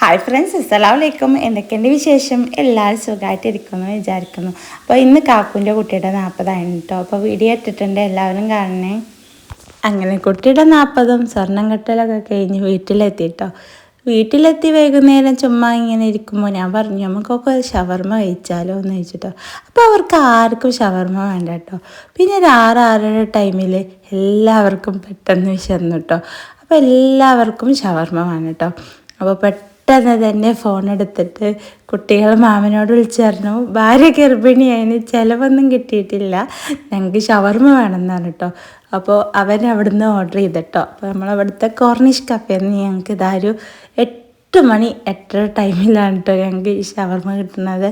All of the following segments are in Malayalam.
ഹായ് ഫ്രണ്ട്സ് അസ്സലാമലൈക്കും. എന്തൊക്കെയുണ്ട് വിശേഷം? എല്ലാവരും സുഖമായിട്ടിരിക്കുമെന്ന് വിചാരിക്കുന്നു. അപ്പോൾ ഇന്ന് കാക്കുവിന്റെ കുട്ടിയുടെ നാൽപ്പതായിരുന്നു കേട്ടോ അപ്പോൾ വീഡിയോ ഇട്ടിട്ടുണ്ട്. എല്ലാവരും കാണണേ. അങ്ങനെ കുട്ടിയുടെ നാൽപ്പതും സ്വർണം കെട്ടലൊക്കെ കഴിഞ്ഞ് വീട്ടിലെത്തിട്ടോ വീട്ടിലെത്തി വൈകുന്നേരം ചുമ്മാ ഇങ്ങനെ ഇരിക്കുമ്പോൾ ഞാൻ പറഞ്ഞു നമുക്കൊക്കെ ഷവർമ കഴിച്ചാലോ? എന്ന് ചോദിച്ചിട്ടോ അപ്പോൾ അവർക്ക് ആർക്കും ഷവർമ വേണ്ട കേട്ടോ പിന്നെ ഒരു ആറ് ടൈമിൽ എല്ലാവർക്കും പെട്ടെന്ന് വിശന്നു കേട്ടോ അപ്പോൾ എല്ലാവർക്കും ഷവർമ വേണം കേട്ടോ അപ്പോൾ പെട്ടെന്ന് തന്നെ ഫോൺ എടുത്തിട്ട് കുട്ടികൾ മാമനോട് വിളിച്ചു പറഞ്ഞു ഭാര്യ ഗർഭിണിയായതിന് ചിലവൊന്നും കിട്ടിയിട്ടില്ല. ഞങ്ങൾക്ക് ഷവർമ്മ വേണമെന്നാണ് കേട്ടോ അപ്പോൾ അവൻ അവിടുന്ന് ഓർഡർ ചെയ്തിട്ടോ. അപ്പോൾ നമ്മളവിടുത്തെ കോർണിഷ് കഫേന്ന് നിന്ന് ഞങ്ങൾക്ക് ഇതാരും എട്ട് മണി എട്ടര ടൈമിലാണ് കേട്ടോ ഞങ്ങൾക്ക് ഈ ഷവർമ്മ കിട്ടുന്നത്.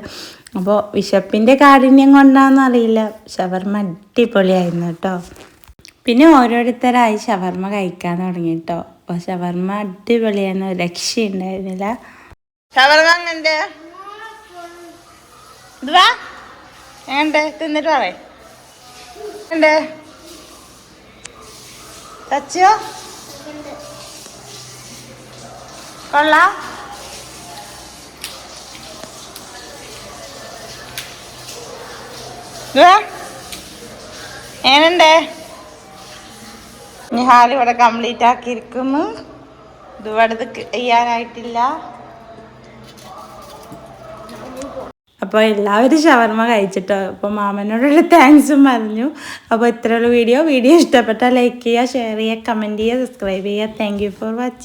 അപ്പോൾ വിശപ്പിന്റെ കാഠിന്യം കൊണ്ടാണെന്ന് അറിയില്ല. ഷവർമ അടിപൊളിയായിരുന്നു കേട്ടോ പിന്നെ ഓരോരുത്തരായി ഷവർമ കഴിക്കാൻ തുടങ്ങി കേട്ടോ ഷവർമ്മ അടിപൊളിയാണ് രക്ഷയുണ്ടായിരുന്നില്ല. ഷവർമ്മ എങ്ങനെ ഇത് വാ. തിന്നിട്ട് പറയേ. തച്ചോ കൊള്ളാം. ഏനുണ്ട്? നിഹാൽ ഇവിടെ കംപ്ലീറ്റ് ആക്കിയിരിക്കുന്നു. ഇത് ഇവിടെ ചെയ്യാനായിട്ടില്ല. അപ്പോൾ എല്ലാവരും ഷവർമ്മ കഴിച്ചിട്ടോ? അപ്പോൾ മാമനോടുള്ള താങ്ക്സും പറഞ്ഞു. അപ്പോൾ ഇത്രയുള്ള വീഡിയോ. വീഡിയോ ഇഷ്ടപ്പെട്ടാൽ ലൈക്ക് ചെയ്യുക ഷെയർ ചെയ്യുക കമന്റ് ചെയ്യുക സബ്സ്ക്രൈബ് ചെയ്യുക. Thank for watching